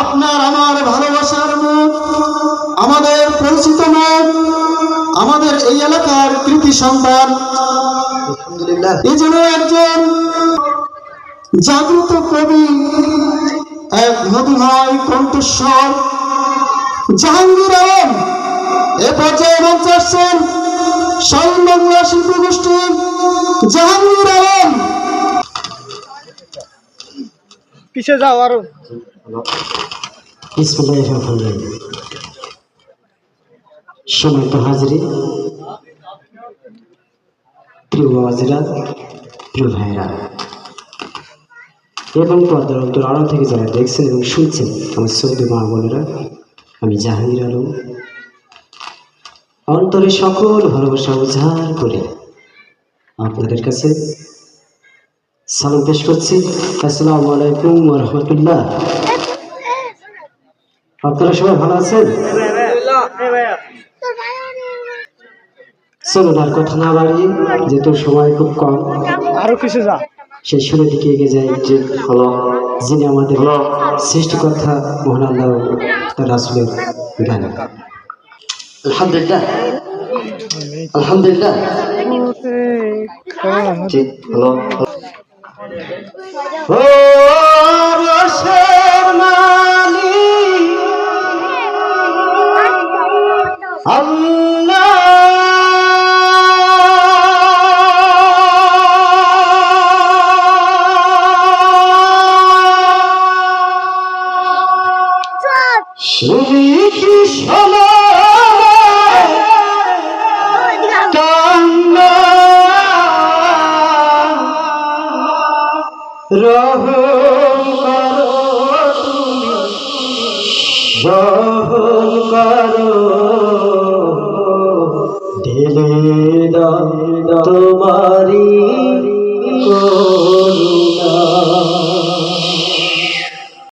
আপনার আমার ভালোবাসার মুখ, আমাদের পরিচিত মুখ, আমাদের এই এলাকার কৃতি সন্তান। এই যেন একজন জাগ্রত কবি, এক মধুময় কণ্ঠস্বর। জাহাঙ্গীর আলম, এ পর্যায়ে মঞ্চে আসছেন স্বয়ং বাংলা শিল্পী গোষ্ঠীর জাহাঙ্গীর আলম পিছে যাও আরও। রহিম। হাজিরি এবং পর্দার অন্তর আড়াল থেকে যারা দেখছেন এবং শুনছেন, আমার সৌদি মা বোনেরা, আমি জাহাঙ্গীর আলম। অন্তরে সকল ভালোবাসা উজাড় করে আপনাদের কাছে সালাম পেশ করছি। আসসালামু আলাইকুম রহমতুল্লাহ। আপনারা সবাই ভালো আছেন? চলুন আর কথা না বাড়িয়ে যেহেতু সময় খুব কম। আরও পিছে যা। সেই শুরুর দিকে এগিয়ে যাই যে হলো যিনি আমাদের সৃষ্টিকর্তা মহান আল্লাহ তার রাসুলের গান আলহামদুলিল্লাহ। আলহামদুলিল্লাহ। ঠিক হলো ও রহম করো তুমি রহম করো। ঢেলে